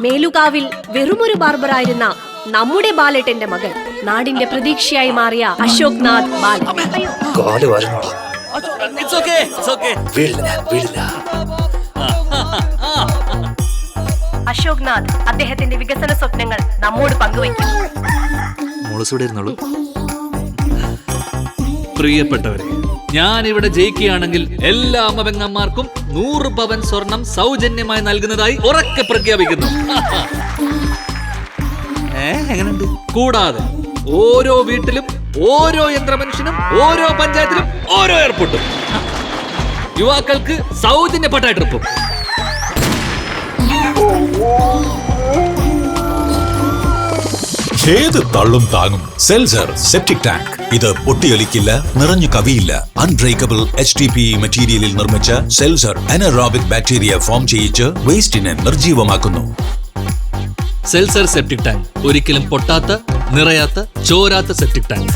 മേലുകാവിൽ വെറുമൊരു ബാർബറായിരുന്ന നമ്മുടെ ബാലേട്ടന്റെ മകൻ നാടിന്റെ പ്രതീക്ഷയായി മാറിയ അശോക് നാഥ് ബാല അശോക് നാഥ് അദ്ദേഹത്തിന്റെ വികസന സ്വപ്നങ്ങൾ നമ്മോട് പങ്കുവയ്ക്കും. പ്രിയപ്പെട്ടവരെ ഞാൻ ഇവിടെ ജയിക്കുകയാണെങ്കിൽ എല്ലാ അമ്മപെങ്ങന്മാർക്കും നൂറ് പവൻ സ്വർണം സൗജന്യമായി നൽകുന്നതായി ഉറക്കെ പ്രഖ്യാപിക്കുന്നു. എങ്ങനെയുണ്ട്? കൂടാതെ ഓരോ വീട്ടിലും ഓരോ യന്ത്രമനുഷ്യനും ഓരോ പഞ്ചായത്തിലും ഓരോ എയർപോർട്ടും. യുവാക്കൾക്ക് സൗജന്യ പട്ടായ ട്രിപ്പും. ഏത് തള്ളും താങ്ങും. സെൽസർ സെപ്റ്റിക് ടാങ്ക് ഇത് പൊട്ടിയൊലിക്കില്ല നിറഞ്ഞു കവിയില്ല. അൺബ്രേക്കബിൾ എച്ച് ടി പി മെറ്റീരിയലിൽ നിർമ്മിച്ച സെൽസർ അനറോബിക് ബാക്ടീരിയ ഫോം ചെയ്യിച്ച് വേസ്റ്റിനെ നിർജീവമാക്കുന്നു സെൽസർ സെപ്റ്റിക് ടാങ്ക് ഒരിക്കലും പൊട്ടാത്ത നിറയാത്ത ചോരാത്ത സെപ്റ്റിക് ടാങ്ക്